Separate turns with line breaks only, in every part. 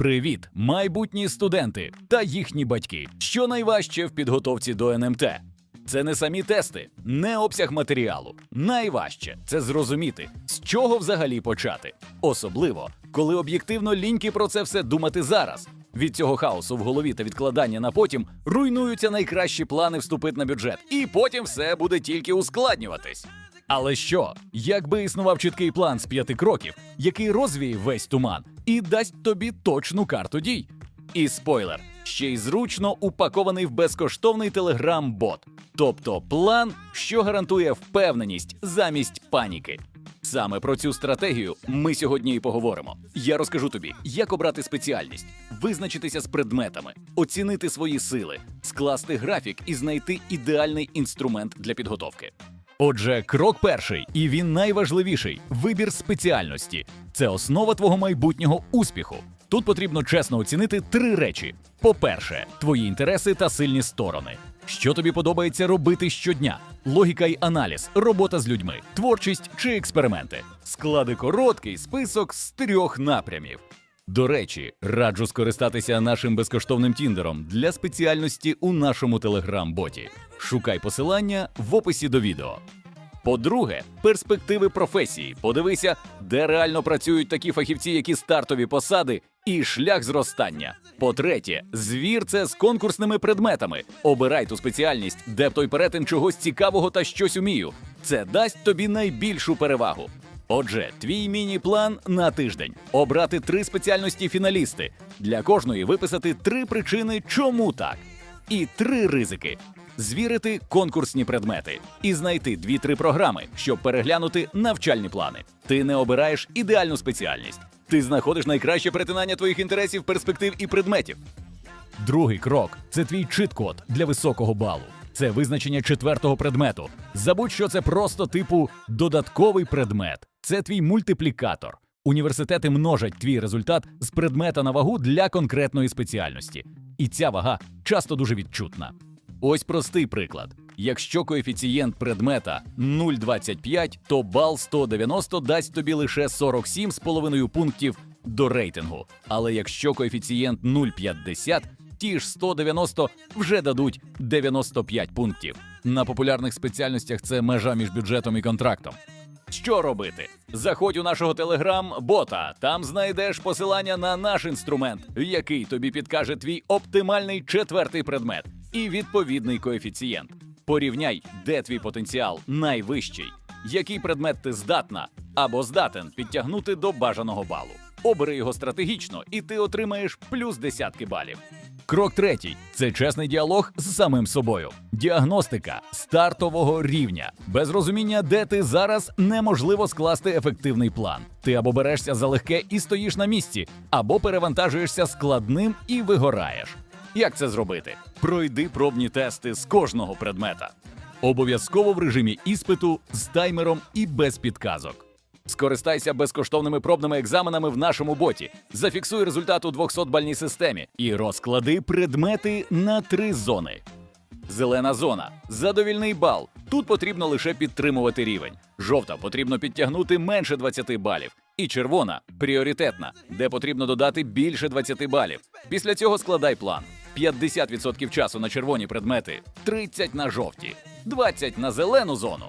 Привіт, майбутні студенти та їхні батьки. Що найважче в підготовці до НМТ? Це не самі тести, не обсяг матеріалу. Найважче це зрозуміти, з чого взагалі почати. Особливо, коли об'єктивно ліньки про це все думати зараз. Від цього хаосу в голові та відкладання на потім руйнуються найкращі плани вступити на бюджет, і потім все буде тільки ускладнюватись. Але що, якби існував чіткий план з п'яти кроків, який розвіє весь туман і дасть тобі точну карту дій? І спойлер, ще й зручно упакований в безкоштовний телеграм-бот, тобто план, що гарантує впевненість замість паніки. Саме про цю стратегію ми сьогодні і поговоримо. Я розкажу тобі, як обрати спеціальність, визначитися з предметами, оцінити свої сили, скласти графік і знайти ідеальний інструмент для підготовки. Отже, крок перший, і він найважливіший вибір спеціальності. Це основа твого майбутнього успіху. Тут потрібно чесно оцінити три речі: по-перше, твої інтереси та сильні сторони. Що тобі подобається робити щодня? Логіка й аналіз, робота з людьми, творчість чи експерименти. Склади короткий список з трьох напрямів. До речі, раджу скористатися нашим безкоштовним тіндером для спеціальності у нашому телеграм-боті. Шукай посилання в описі до відео. По-друге, перспективи професії. Подивися, де реально працюють такі фахівці, які стартові посади, і шлях зростання. По-третє, звір це з конкурсними предметами. Обирай ту спеціальність, де б той перетин чогось цікавого та щось умію. Це дасть тобі найбільшу перевагу. Отже, твій міні-план на тиждень обрати три спеціальності фіналісти. Для кожної виписати три причини, чому так, і три ризики. Звірити конкурсні предмети і знайти дві-три програми, щоб переглянути навчальні плани. Ти не обираєш ідеальну спеціальність. Ти знаходиш найкраще перетинання твоїх інтересів, перспектив і предметів. Другий крок це твій чит-код для високого балу. Це визначення четвертого предмету. Забудь, що це просто типу додатковий предмет. Це твій мультиплікатор. Університети множать твій результат з предмета на вагу для конкретної спеціальності. І ця вага часто дуже відчутна. Ось простий приклад. Якщо коефіцієнт предмета 0,25, то бал 190 дасть тобі лише 47,5 пунктів до рейтингу. Але якщо коефіцієнт 0,50, ті ж 190 вже дадуть 95 пунктів. На популярних спеціальностях це межа між бюджетом і контрактом. Що робити? Заходь у нашого телеграм-бота. Там знайдеш посилання на наш інструмент, який тобі підкаже твій оптимальний четвертий предмет і відповідний коефіцієнт. Порівняй, де твій потенціал найвищий, який предмет ти здатна або здатен підтягнути до бажаного балу. Обери його стратегічно, і ти отримаєш плюс десятки балів. Крок третій це чесний діалог з самим собою. Діагностика стартового рівня. Без розуміння, де ти зараз, неможливо скласти ефективний план. Ти або берешся за легке і стоїш на місці, або перевантажуєшся складним і вигораєш. Як це зробити? Пройди пробні тести з кожного предмета. Обов'язково в режимі іспиту з таймером і без підказок. Скористайся безкоштовними пробними екзаменами в нашому боті. Зафіксуй результат у 200-бальній системі і розклади предмети на три зони. Зелена зона задовільний бал. Тут потрібно лише підтримувати рівень. Жовта потрібно підтягнути менше 20 балів. І червона пріоритетна, де потрібно додати більше 20 балів. Після цього складай план: 50% часу на червоні предмети, 30 на жовті, 20 на зелену зону.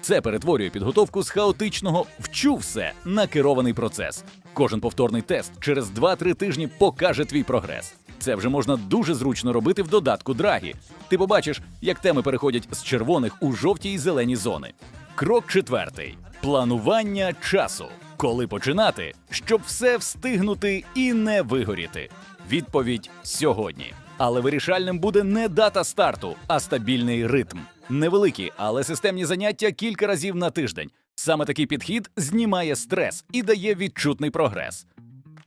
Це перетворює підготовку з хаотичного вчу все на керований процес. Кожен повторний тест через 2-3 тижні покаже твій прогрес. Це вже можна дуже зручно робити в додатку Драгі. Ти побачиш, як теми переходять з червоних у жовті і зелені зони. Крок четвертий: планування часу. Коли починати, щоб все встигнути і не вигоріти. Відповідь сьогодні. Але вирішальним буде не дата старту, а стабільний ритм. Невеликі, але системні заняття кілька разів на тиждень. Саме такий підхід знімає стрес і дає відчутний прогрес.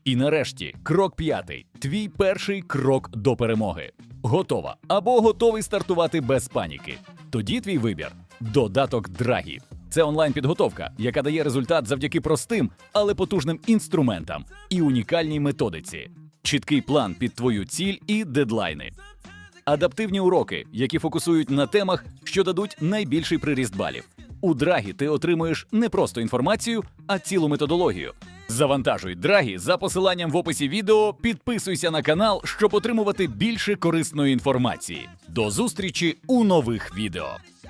І нарешті, крок п'ятий твій перший крок до перемоги. Готова або готовий стартувати без паніки. Тоді твій вибір додаток Драгі. Це онлайн-підготовка, яка дає результат завдяки простим, але потужним інструментам і унікальній методиці. Чіткий план під твою ціль і дедлайни. Адаптивні уроки, які фокусують на темах, що дадуть найбільший приріст балів. У Драгі ти отримуєш не просто інформацію, а цілу методологію. Завантажуй драгі за посиланням в описі відео, підписуйся на канал, щоб отримувати більше корисної інформації. До зустрічі у нових відео.